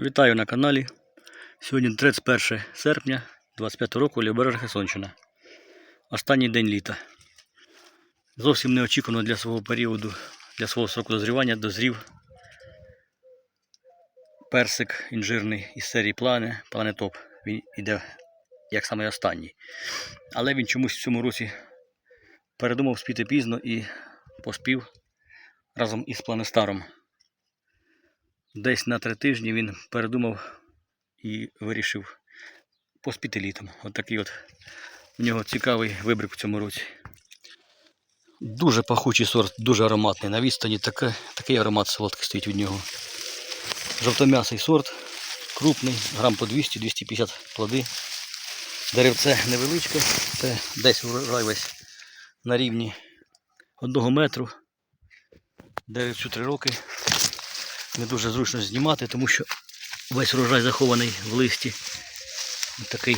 Вітаю на каналі. Сьогодні 31 серпня 25 року Лівобережна Херсонщина. Останній день літа. Зовсім неочікувано для свого періоду, для свого сроку дозрівання дозрів персик інжирний із серії Плане, Плане Топ. Він йде як саме останній. Але він чомусь в цьому році передумав спіти пізно і поспів разом із Планестаром. Десь на три тижні він передумав і вирішив поспіти літом. От такий от у нього цікавий вибрик в цьому році. Дуже пахучий сорт, дуже ароматний. На відстані таке, такий аромат солодкий стоїть від нього. Жовтом'ясий сорт, крупний, грам по 200-250 плоди. Деревце невеличке, це десь урожай весь на рівні одного метру. Деревцю 3 роки не дуже зручно знімати, тому що весь урожай захований в листі. Такий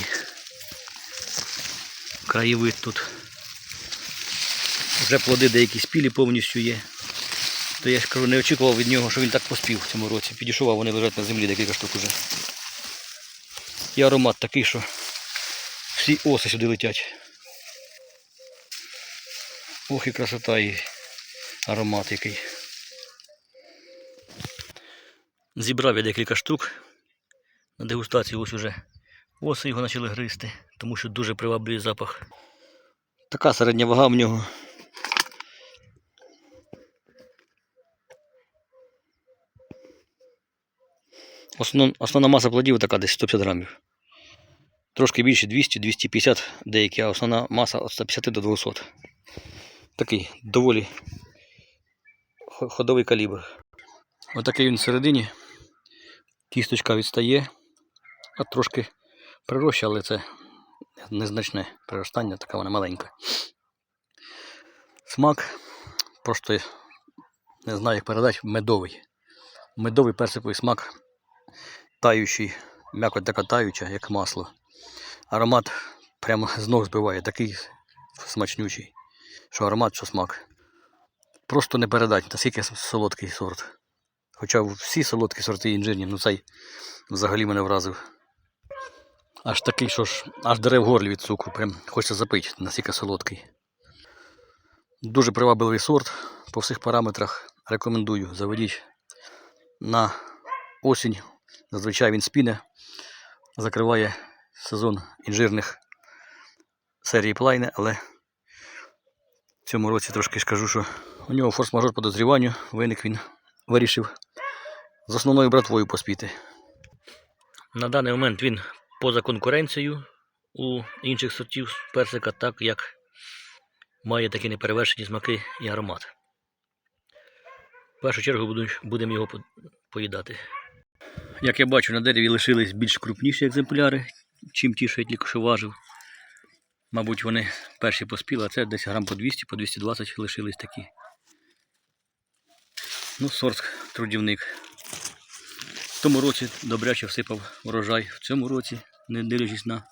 краєвид тут. Вже плоди деякі спілі повністю є. То я ж кажу, не очікував від нього, що він так поспів в цьому році. Підійшов, а вони лежать на землі декілька штук уже. І аромат такий, що всі оси сюди летять. Ох і красота і аромат який. Зібрав я декілька штук. На дегустацію ось уже оси його почали гризти, тому що дуже приваблює запах. Така середня вага в нього. Основна, основна маса плодів така десь 150 грамів. Трошки більше 200-250 деякі, а основна маса від 150 до 200. Такий доволі ходовий калібр. Отакий він всередині. Кісточка відстає, а трошки прироща, але це незначне приростання, така вона маленька. Смак просто не знаю, як передати, медовий. Медовий персиковий смак, таючий, м'якоть така таюча, як масло. Аромат прямо з ног збиває, такий смачнючий, що аромат, що смак. Просто не передати, наскільки солодкий сорт. Хоча всі солодкі сорти інжирні, ну цей взагалі мене вразив. Аж такий, що ж, аж дере в горлі від цукру, прям хочеться запити, настільки солодкий. Дуже привабливий сорт по всіх параметрах. Рекомендую, заведіть на осінь. Зазвичай він спіне, закриває сезон інжирних серії плайне, але в цьому році трошки скажу, що у нього форс-мажор по дозріванню, виник він вирішив з основною братвою поспіти. На даний момент він поза конкуренцією у інших сортів персика, так як має такі неперевершені смаки і аромат. В першу чергу будемо його поїдати. Як я бачу, на дереві лишились більш крупніші екземпляри, чим ті, що я тільки що важив. Мабуть, вони перші поспіли, а це десь грам по 200, по 220 лишились такі. Ну, сорт трудівник. В тому році добряче всипав урожай. В цьому році, не дивлячись на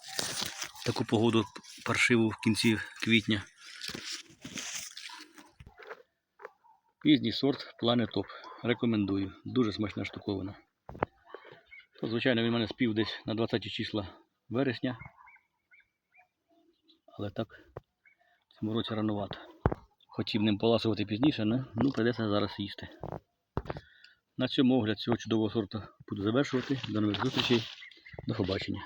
таку погоду паршиву в кінці квітня. Пізній сорт Top. Рекомендую. Дуже смачна штуковина. То, звичайно, він мене спів десь на 20 числа вересня. Але так, в цьому році ранувато. Хотів ним поласувати пізніше, але ну, прийдеться зараз їсти. На цьому огляд цього чудового сорту буду завершувати. До нових зустрічей. До побачення.